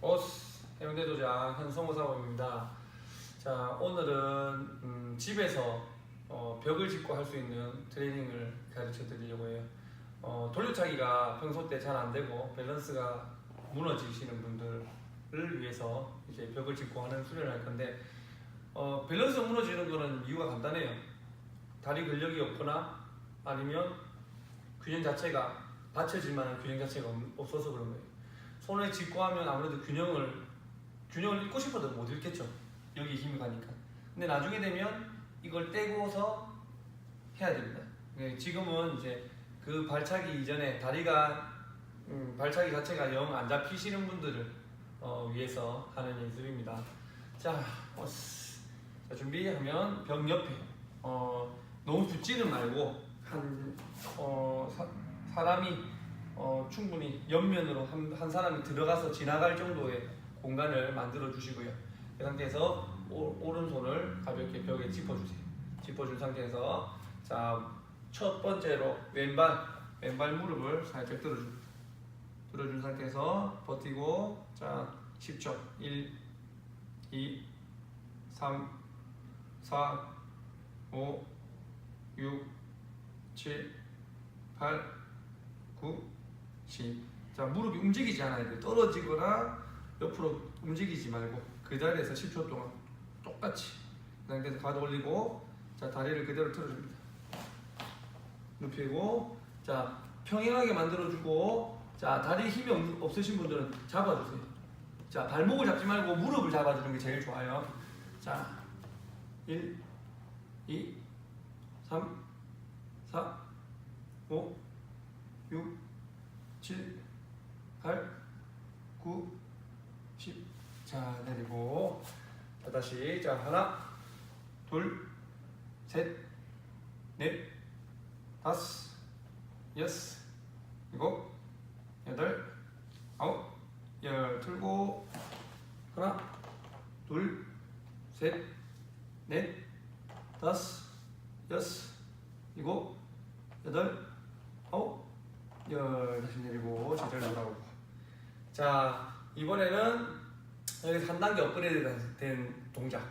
오스 해운대 도장 현성호 사범입니다. 자 오늘은 음, 집에서 어, 벽을 짚고 할 수 있는 트레이닝을 가르쳐 드리려고 해요. 어, 돌려차기가 평소 때 잘 안 되고 밸런스가 무너지시는 분들을 위해서 이제 벽을 짚고 하는 수련을 할 건데 어, 밸런스 무너지는 거는 이유가 간단해요. 다리 근력이 없거나 아니면 균형 자체가 받쳐질 만한 균형 자체가 없- 없어서 그런 거예요. 손에 짚고 하면 아무래도 균형을 균형을 잃고 싶어도 못 잃겠죠. 여기 힘이 가니까. 근데 나중에 되면 이걸 떼고서 해야 됩니다. 네, 지금은 이제 그 발차기 이전에 다리가 음, 발차기 자체가 영 안 잡히시는 분들을 어, 위해서 하는 연습입니다. 자, 어, 스- 자 준비하면 벽 옆에 어, 너무 붙지는 말고 한 어, 사, 사람이 어, 충분히 옆면으로 한, 한 사람이 들어가서 지나갈 정도의 공간을 만들어 주시고요. 그 상태에서 오, 오른손을 가볍게 벽에 짚어주세요. 짚어준 상태에서 자첫 번째로 왼발 왼발 무릎을 살짝 들어주 들어준 상태에서 버티고 자 10초 1 2 3 4 5 6 7 8 9 10. 자 무릎이 움직이지 않아야 돼. 떨어지거나 옆으로 움직이지 말고 그 자리에서 10초 동안 똑같이 그 상태에서 가드 올리고 자 다리를 그대로 틀어줍니다. 눕히고 자 평행하게 만들어주고 자 다리 힘이 없, 없으신 분들은 잡아주세요. 자 발목을 잡지 말고 무릎을 잡아주는 게 제일 좋아요. 자 1, 2, 3, 4, 5, 6, 7, 8, 9, 10. 자, 내리고. 자, 다시. 자, 하나, 둘, 셋, 넷, 다섯, 여섯, 일곱, 여덟, 아홉, 열. 틀고. 하나, 둘, 셋, 넷, 다섯, 여섯, 일곱, 여덟, 열 다시 내리고 제자리로 돌아오고. 자 이번에는 여기서 한 단계 업그레이드 된 동작.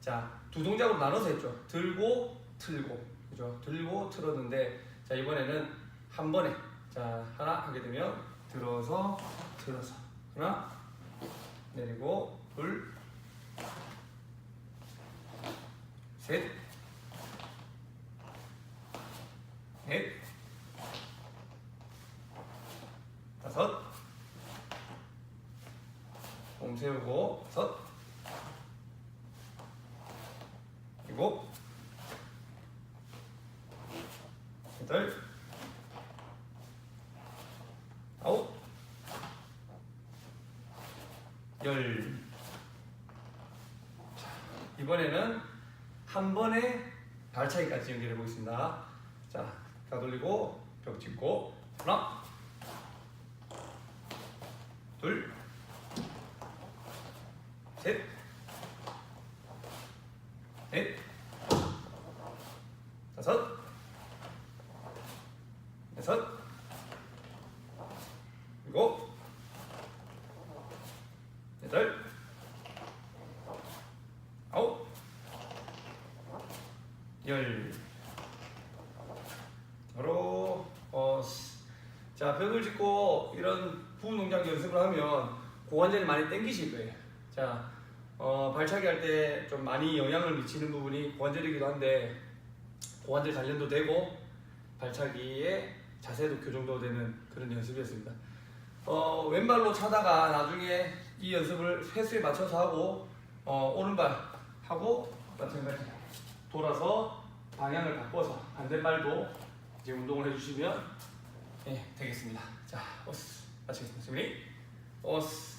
자두 동작으로 나눠서 했죠. 들고 틀고. 그죠? 들고 틀었는데 자 이번에는 한 번에 자 하나 하게 되면 들어서 틀어서. 하나 내리고 둘 셋 넷 다섯 몸 세우고 섯. 일곱 여덟. 아홉. 열. 자, 이번에는 한 번에 발차기까지 연결해 보겠습니다. 자 가돌리고 벽 짚고 하나. 둘, 셋, 넷, 다섯, 여섯, 일곱, 여덟, 아홉, 열. 바로 어, 스- 자 벽을 짚고 이런 부분 동작 연습을 하면 고관절이 많이 당기실 거예요. 자 어, 발차기 할 때 좀 많이 영향을 미치는 부분이 고관절이기도 한데 고관절 단련도 되고 발차기의 자세도 교정도 되는 그런 연습이었습니다. 어, 왼발로 차다가 나중에 이 연습을 횟수에 맞춰서 하고 어, 오른발 하고 마찬가지 돌아서 방향을 바꿔서 반대발도 이제 운동을 해주시면 네, 되겠습니다. 자, 오스 마치겠습니다. 오스